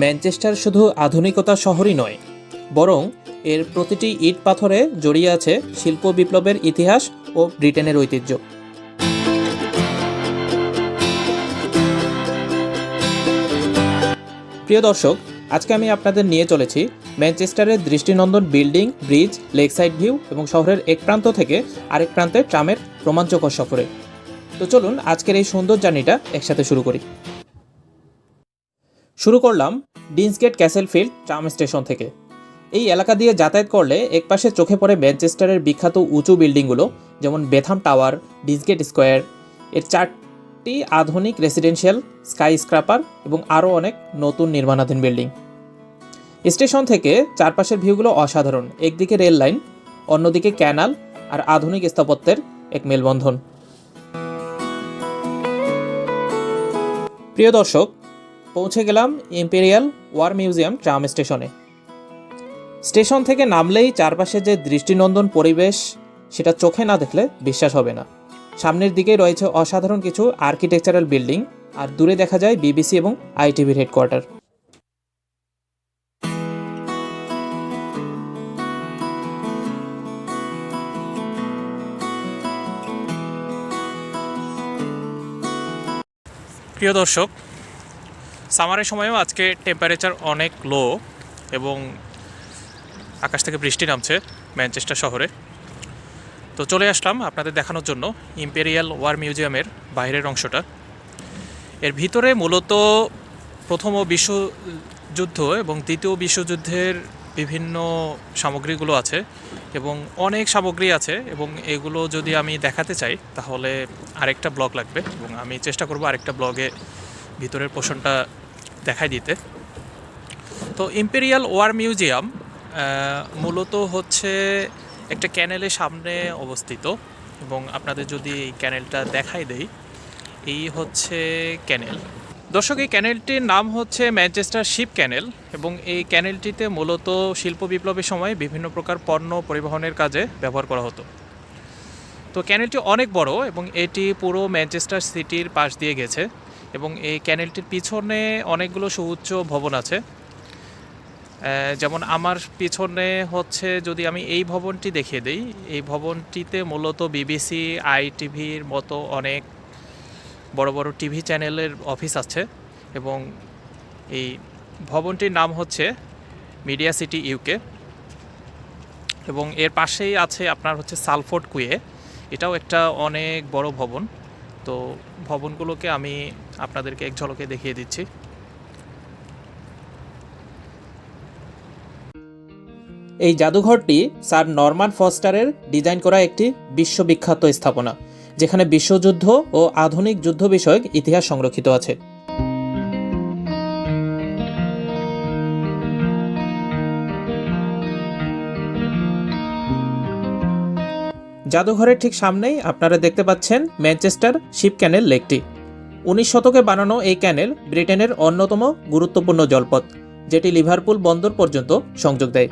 Manchester শুধু আধুনিকতা শহরই নয়, বরং এর প্রতিটি ইট পাথরে জড়িয়ে আছে শিল্প বিপ্লবের ইতিহাস ও ব্রিটেনের ঐতিহ্য। প্রিয় দর্শক, আজকে আমি আপনাদের নিয়ে চলেছি ম্যানচেস্টারের দৃষ্টিনন্দন বিল্ডিং, ব্রিজ, লেকসাইড ভিউ এবং শহরের এক প্রান্ত থেকে আরেক প্রান্তে ট্রামের রোমাঞ্চকর সফরে। তো চলুন আজকের এই সুন্দর জার্নিটা একসাথে শুরু করি। শুরু করলাম Deansgate Castlefield tram station থেকে। এই এলাকা দিয়ে যাতায়াত করলে একপাশে চোখে পড়ে ম্যানচেস্টারের বিখ্যাত উঁচু বিল্ডিংগুলো, যেমন বেথাম টাওয়ার ডিসগেট স্কোয়ার। এর চারটি আধুনিক রেসিডেন্সিয়াল স্কাই স্ক্রাপার এবং আরও অনেক নতুন নির্মাণাধীন বিল্ডিং। স্টেশন থেকে চারপাশের ভিউগুলো অসাধারণ। একদিকে রেল লাইন, অন্যদিকে ক্যানাল আর আধুনিক স্থাপত্যের এক মেলবন্ধন। প্রিয় দর্শক পৌঁছে গেলাম ইম্পেরিয়াল ওয়ার মিউজিয়াম ট্রাম স্টেশনে স্টেশন থেকে নামলেই চারপাশে যে দৃষ্টিনন্দন পরিবেশ, সেটা চোখে না দেখলে বিশ্বাস হবে না। সামনের দিকে রয়েছে অসাধারণ কিছু আর্কিটেকচারাল বিল্ডিং আর দূরে দেখা যায় বিবিসি এবং আইটিভির হেডকোয়ার্টার প্রিয় দর্শক সামারের সময়ও আজকে টেম্পারেচার অনেক লো এবং আকাশ থেকে বৃষ্টি নামছে ম্যানচেস্টার শহরে। তো চলে আসলাম আপনাদের দেখানোর জন্য ইম্পেরিয়াল ওয়ার মিউজিয়ামের বাইরের অংশটা। এর ভিতরে মূলত প্রথম ও বিশ্বযুদ্ধ এবং দ্বিতীয় বিশ্বযুদ্ধের বিভিন্ন সামগ্রীগুলো আছে এবং অনেক সামগ্রী আছে এবং এগুলো যদি আমি দেখাতে চাই, তাহলে আরেকটা ব্লগ লাগবে এবং আমি চেষ্টা করব আরেকটা ব্লগে ভিতরের পোষণটা দেখাই দিতে। তো ইম্পেরিয়াল ওয়ার মিউজিয়াম মূলত হচ্ছে একটা ক্যানেলের সামনে অবস্থিত এবং আপনাদের যদি এই ক্যানেলটা দেখাই দেই, এই হচ্ছে ক্যানেল। দর্শক, এই ক্যানেলটির নাম হচ্ছে ম্যানচেস্টার শিপ ক্যানেল এবং এই ক্যানেলটিতে মূলত শিল্প বিপ্লবের সময় বিভিন্ন প্রকার পণ্য পরিবহনের কাজে ব্যবহার করা হতো। তো ক্যানেলটি অনেক বড় এবং এটি পুরো ম্যানচেস্টার সিটির পাশ দিয়ে গেছে। এবং এই ক্যানেলটির পিছনে অনেকগুলো সুউচ্চ ভবন আছে। যেমন আমার পিছনে হচ্ছে যদি আমি এই ভবনটি দেখিয়ে দিই, এই ভবনটিতে মূলত বিবিসি, আইটিভির মতো অনেক বড় বড় টিভি চ্যানেলের অফিস আছে এবং এই ভবনটির নাম হচ্ছে মিডিয়া সিটি ইউকে এবং এর পাশেই আছে আপনার হচ্ছে সালফোর্ড কুয়ে। এটাও একটা অনেক বড় ভবন। তো ভবনগুলোকে আমি আপনাদেরকে এক ঝলকে দেখিয়ে দিচ্ছি। এই জাদুঘরটি স্যার নর্মান ফস্টারের ডিজাইন করা একটি বিশ্ববিখ্যাত স্থাপনা, যেখানে বিশ্বযুদ্ধ ও আধুনিক যুদ্ধ বিষয়ক ইতিহাস সংরক্ষিত আছে। জাদুঘরের ঠিক সামনেই আপনারা দেখতে পাচ্ছেন ম্যানচেস্টার শিপ ক্যানেল লেকটি। উনিশ শতকে বানানো এই ক্যানেল ব্রিটেনের অন্যতম গুরুত্বপূর্ণ জলপথ, যেটি লিভারপুল বন্দর পর্যন্ত সংযোগ দেয়।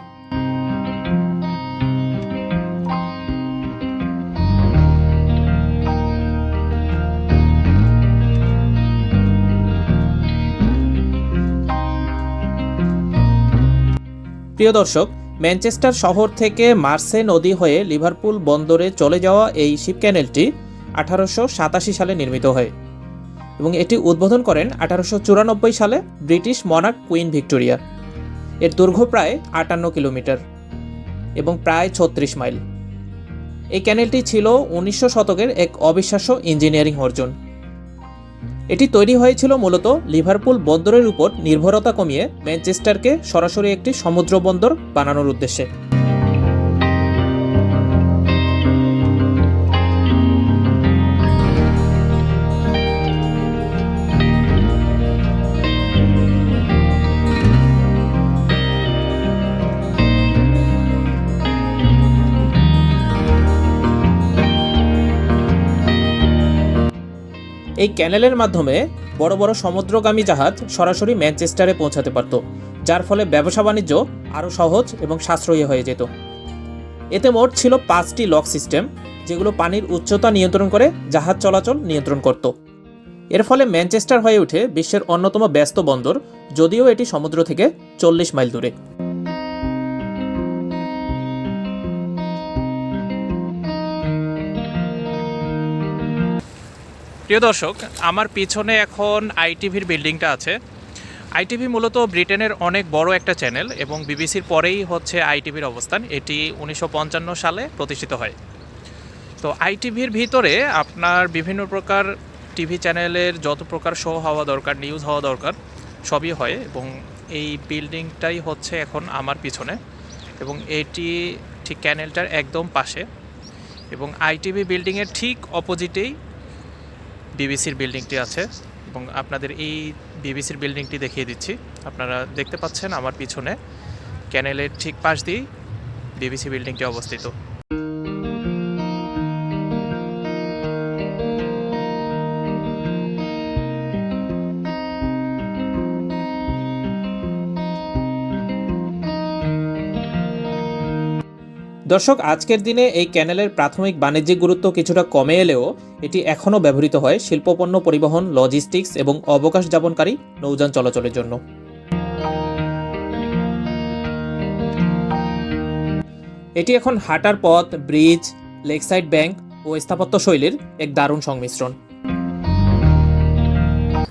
প্রিয় দর্শক ম্যানচেস্টার শহর থেকে মার্সে নদী হয়ে লিভারপুল বন্দরে চলে যাওয়া এই শিপ ক্যানেলটি আঠারোশো সাতাশি সালে নির্মিত হয় এবং এটি উদ্বোধন করেন আঠারোশো চুরানব্বই সালে ব্রিটিশ মনার্ক কুইন ভিক্টোরিয়া। এর দৈর্ঘ্য প্রায় আটান্ন কিলোমিটার এবং প্রায় ছত্রিশ মাইল। এই ক্যানেলটি ছিল উনিশশো শতকের এক অবিশ্বাস্য ইঞ্জিনিয়ারিং অর্জন। এটি তৈরি হয়েছিল মূলত লিভারপুল বন্দরের উপর নির্ভরতা কমিয়ে ম্যানচেস্টারকে সরাসরি একটি সমুদ্র বন্দর বানানোর উদ্দেশ্যে। এই ক্যানেলের মাধ্যমে বড় বড় সমুদ্রগামী জাহাজ সরাসরি ম্যানচেস্টারে পৌঁছাতে পারত, যার ফলে ব্যবসা বাণিজ্য আরও সহজ এবং সাশ্রয়ী হয়ে যেত। এতে মোট ছিল পাঁচটি লক সিস্টেম, যেগুলো পানির উচ্চতা নিয়ন্ত্রণ করে জাহাজ চলাচল নিয়ন্ত্রণ করত। এর ফলে ম্যানচেস্টার হয়ে ওঠে বিশ্বের অন্যতম ব্যস্ত বন্দর, যদিও এটি সমুদ্র থেকে চল্লিশ মাইল দূরে। প্রিয় দর্শক, আমার পিছনে এখন আইটিভির বিল্ডিংটা আছে। আইটিভি মূলত ব্রিটেনের অনেক বড় একটা চ্যানেল এবং বিবিসির পরেই হচ্ছে আইটিভির অবস্থান। এটি উনিশশো পঞ্চান্ন সালে প্রতিষ্ঠিত হয়। তো আইটিভির ভিতরে আপনার বিভিন্ন প্রকার টিভি চ্যানেলের যত প্রকার শো হওয়া দরকার, নিউজ হওয়া দরকার, সবই হয় এবং এই বিল্ডিংটাই হচ্ছে এখন আমার পিছনে এবং এটি ঠিক ক্যানেলটার একদম পাশে এবং আইটিভি বিল্ডিংয়ের ঠিক অপোজিটেই বিবিসির বিল্ডিংটি আছে এবং আপনাদের এই বিবিসির বিল্ডিংটি দেখিয়ে দিচ্ছি। আপনারা দেখতে পাচ্ছেন আমার পিছনে ক্যানেলের ঠিক পাশ দিয়েই বিবিসি বিল্ডিংটি অবস্থিত। দর্শক, আজকের দিনে এই ক্যানেলের প্রাথমিক বাণিজ্যিক গুরুত্ব কিছুটা কমে এলেও এটি এখনও ব্যবহৃত হয় শিল্পপণ্য পরিবহন লজিস্টিক্স এবং অবকাশ যাপনকারী নৌযান চলাচলের জন্য। এটি এখন হাঁটার পথ, ব্রিজ, লেকসাইড ব্যাংক ও স্থাপত্য শৈলীর এক দারুণ সংমিশ্রণ।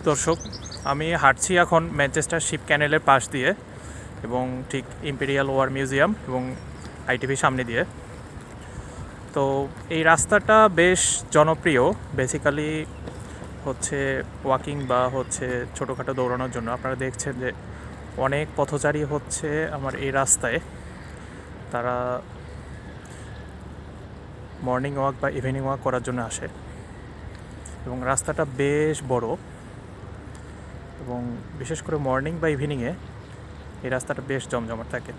দর্শক, আমি হাঁটছি এখন ম্যানচেস্টার শিপ ক্যানেলের পাশ দিয়ে এবং ঠিক ইম্পেরিয়াল ওয়ার মিউজিয়াম এবং আইটিভি সামনে দিয়ে। তো এই রাস্তাটা বেশ জনপ্রিয়। বেসিক্যালি হচ্ছে ওয়াকিং বা হচ্ছে ছোটোখাটো দৌড়ানোর জন্য। আপনারা দেখছেন যে অনেক পথচারী হচ্ছে আমার এই রাস্তায়। তারা মর্নিং ওয়াক বা ইভিনিং ওয়াক করার জন্য আসে। এবং রাস্তাটা বেশ বড়। এবং বিশেষ করে মর্নিং বা ইভিনিংয়ে এই রাস্তাটা বেশ জমজমাট থাকে।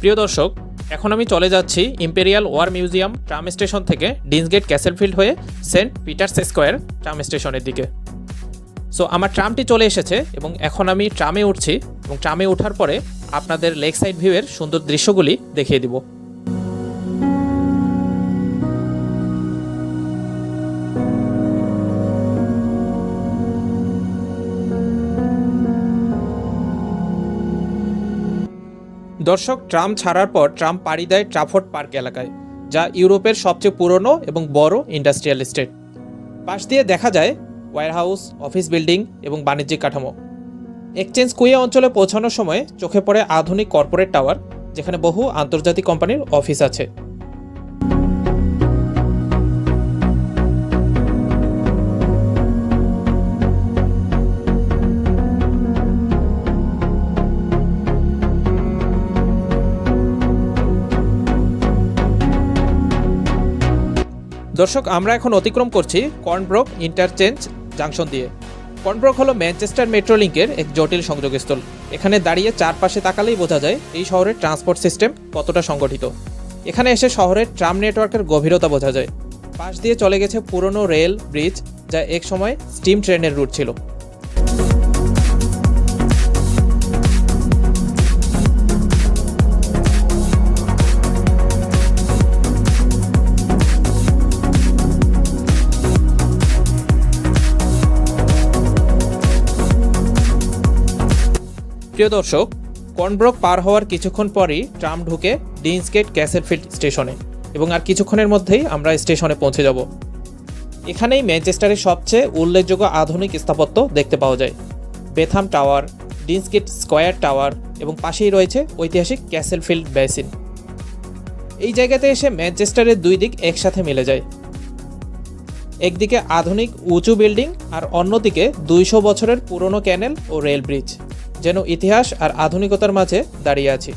প্রিয় দর্শক, এখন আমি চলে যাচ্ছি Imperial War Museum tram station থেকে ডিন্সগেট ক্যাসেলফিল্ড হয়ে সেন্ট পিটার্স স্কোয়ার ট্রাম স্টেশনের দিকে। সো আমার ট্রামটি চলে এসেছে এবং এখন আমি ট্রামে উঠছি এবং ট্রামে ওঠার পরে আপনাদের লেক সাইড ভিউয়ের সুন্দর দৃশ্যগুলি দেখিয়ে দিব। দর্শক, ট্রাম ছাড়ার পর ট্রাম পাড়ি দেয় ট্রাফোর্ড পার্ক এলাকায়, যা ইউরোপের সবচেয়ে পুরনো এবং বড় ইন্ডাস্ট্রিয়াল এস্টেট। পাশ দিয়ে দেখা যায় ওয়্যারহাউস অফিস বিল্ডিং এবং বাণিজ্যিক কাঠামো। এক্সচেঞ্জ কুইয়া অঞ্চলে পৌঁছানোর সময় চোখে পড়ে আধুনিক কর্পোরেট টাওয়ার, যেখানে বহু আন্তর্জাতিক কোম্পানির অফিস আছে। দর্শক, আমরা এখন অতিক্রম করছি কর্নব্রোক ইন্টারচেঞ্জ জাংশন দিয়ে। কর্নব্রক হলো ম্যানচেস্টার মেট্রো লিঙ্কের এক জটিল সংযোগস্থল। এখানে দাঁড়িয়ে চারপাশে তাকালেই বোঝা যায় এই শহরের ট্রান্সপোর্ট সিস্টেম কতটা সংগঠিত। এখানে এসে শহরের ট্রাম নেটওয়ার্কের গভীরতা বোঝা যায়। পাশ দিয়ে চলে গেছে পুরনো রেল ব্রিজ, যা এক সময় স্টিম ট্রেনের রুট ছিল। প্রিয় দর্শক কর্নব্রক পার হওয়ার কিছুক্ষণ পরই ট্রাম ঢুকে ডিন্সগেট ক্যাসেলফিল্ড স্টেশনে এবং আর কিছুক্ষণের মধ্যেই আমরা স্টেশনে পৌঁছে যাব। এখানেই ম্যানচেস্টারের সবচেয়ে উল্লেখযোগ্য আধুনিক স্থাপত্য দেখতে পাওয়া যায়। Beetham Tower Deansgate Square Tower এবং পাশেই রয়েছে ঐতিহাসিক ক্যাসেলফিল্ড বেসিন। এই জায়গাতে এসে ম্যানচেস্টারের দুই দিক একসাথে মিলে যায়। একদিকে আধুনিক উঁচু বিল্ডিং আর অন্যদিকে দুইশো বছরের পুরনো ক্যানেল ও রেল ব্রিজ। যেন ইতিহাস আর আধুনিকতার মাঝে দাঁড়িয়ে আছি।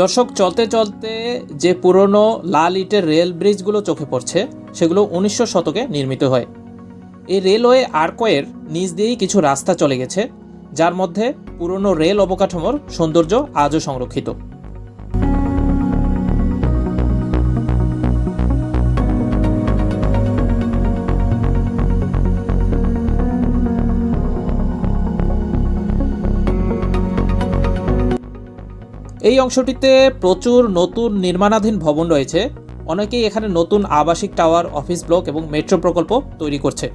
দর্শক, চলতে চলতে যে পুরনো লাল ইটের রেল ব্রিজগুলো চোখে পড়ছে, সেগুলো উনিশশো শতকে নির্মিত হয়। এই রেলওয়ে আর্কওয়ের নিচ দিয়েই কিছু রাস্তা চলে গেছে, যার মধ্যে পুরনো রেল অবকাঠামোর সৌন্দর্য আজও সংরক্ষিত। এই অংশটিতে প্রচুর নতুন নির্মাণাধীন ভবন রয়েছে। অনেকেই এখানে নতুন আবাসিক টাওয়ার, অফিস ব্লক এবং মেট্রো প্রকল্প তৈরি করছে।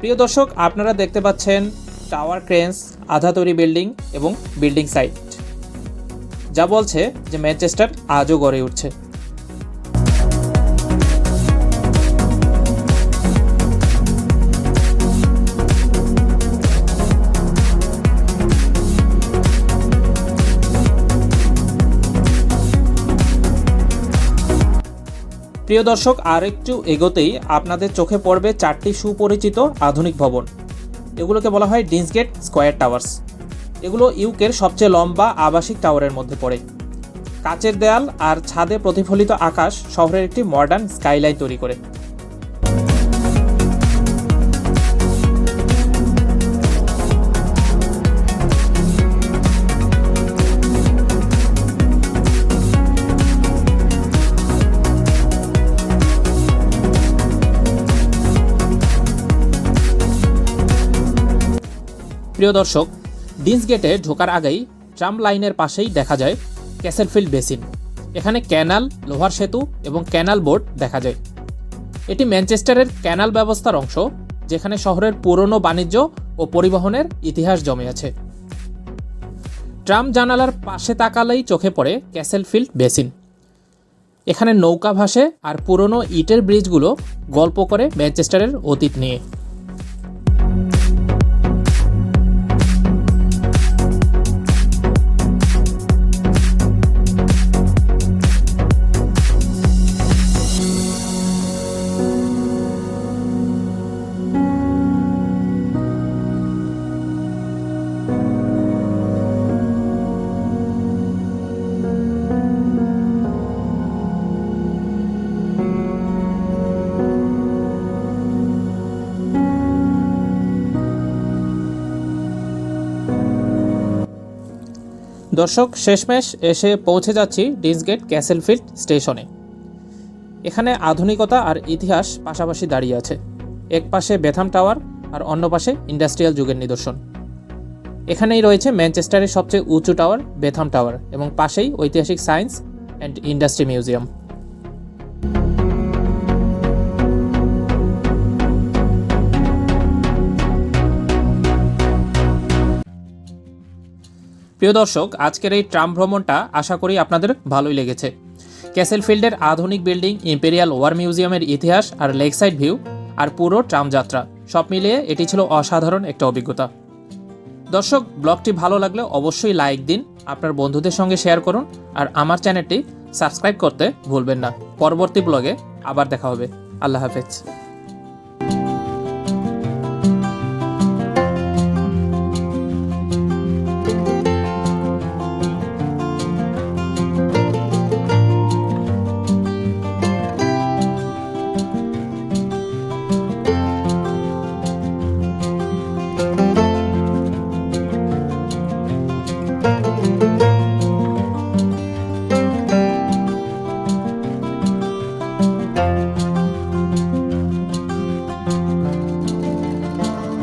প্রিয় দর্শক, আপনারা দেখতে পাচ্ছেন টাওয়ার, ক্রেন্স, আধা তৈরি বিল্ডিং এবং বিল্ডিং সাইট। যা বলছে যে ম্যানচেস্টার আজও গড়ে উঠছে। প্রিয় দর্শক আর একটু এগোতেই আপনাদের চোখে পড়বে চারটি সুপরিচিত আধুনিক ভবন। এগুলোকে বলা হয় ডিন্সগেট স্কোয়ার টাওয়ার্স। এগুলো ইউকের সবচেয়ে লম্বা আবাসিক টাওয়ারের মধ্যে পড়ে। কাচের দেয়াল আর ছাদে প্রতিফলিত আকাশ শহরের একটি মডার্ন স্কাইলাইন তৈরি করে। প্রিয় দর্শক ডিন্স গেটে ঢোকার আগেই ট্রাম লাইনের পাশেই দেখা যায় ক্যাসেলফিল্ড বেসিন এখানে ক্যানাল, লোহার সেতু এবং ক্যানাল বোর্ড দেখা যায়। এটি ম্যানচেস্টারের ক্যানাল ব্যবস্থার অংশ, যেখানে শহরের পুরনো বাণিজ্য ও পরিবহনের ইতিহাস জমে আছে। ট্রাম জানালার পাশে তাকালেই চোখে পড়ে ক্যাসেলফিল্ড বেসিন এখানে নৌকা ভাসে আর পুরনো ইটের ব্রিজগুলো গল্প করে ম্যানচেস্টারের অতীত নিয়ে। দর্শক, শেষমেশ এসে পৌঁছে যাচ্ছি ডিসগেট ক্যাসেলফিল্ড স্টেশনে। এখানে আধুনিকতা আর ইতিহাস পাশাপাশি দাঁড়িয়ে আছে। এক পাশে বেথাম টাওয়ার আর অন্য পাশে ইন্ডাস্ট্রিয়াল যুগের নিদর্শন। এখানেই রয়েছে ম্যানচেস্টারের সবচেয়ে উঁচু টাওয়ার, বেথাম টাওয়ার এবং পাশেই ঐতিহাসিক সায়েন্স অ্যান্ড ইন্ডাস্ট্রি মিউজিয়াম। প্রিয় দর্শক, আজকের এই ট্রাম ভ্রমণটা আশা করি আপনাদের ভালোই লেগেছে। ক্যাসেলফিল্ডের আধুনিক বিল্ডিং ইম্পেরিয়াল ওয়ার মিউজিয়ামের ইতিহাস আর লেকসাইড ভিউ আর পুরো ট্রাম যাত্রা। সব মিলিয়ে এটি ছিল অসাধারণ একটা অভিজ্ঞতা। দর্শক, ব্লগটি ভালো লাগলে অবশ্যই লাইক দিন, আপনার বন্ধুদের সঙ্গে শেয়ার করুন আর আমার চ্যানেলটি সাবস্ক্রাইব করতে ভুলবেন না। পরবর্তী ব্লগে আবার দেখা হবে। আল্লাহ হাফেজ।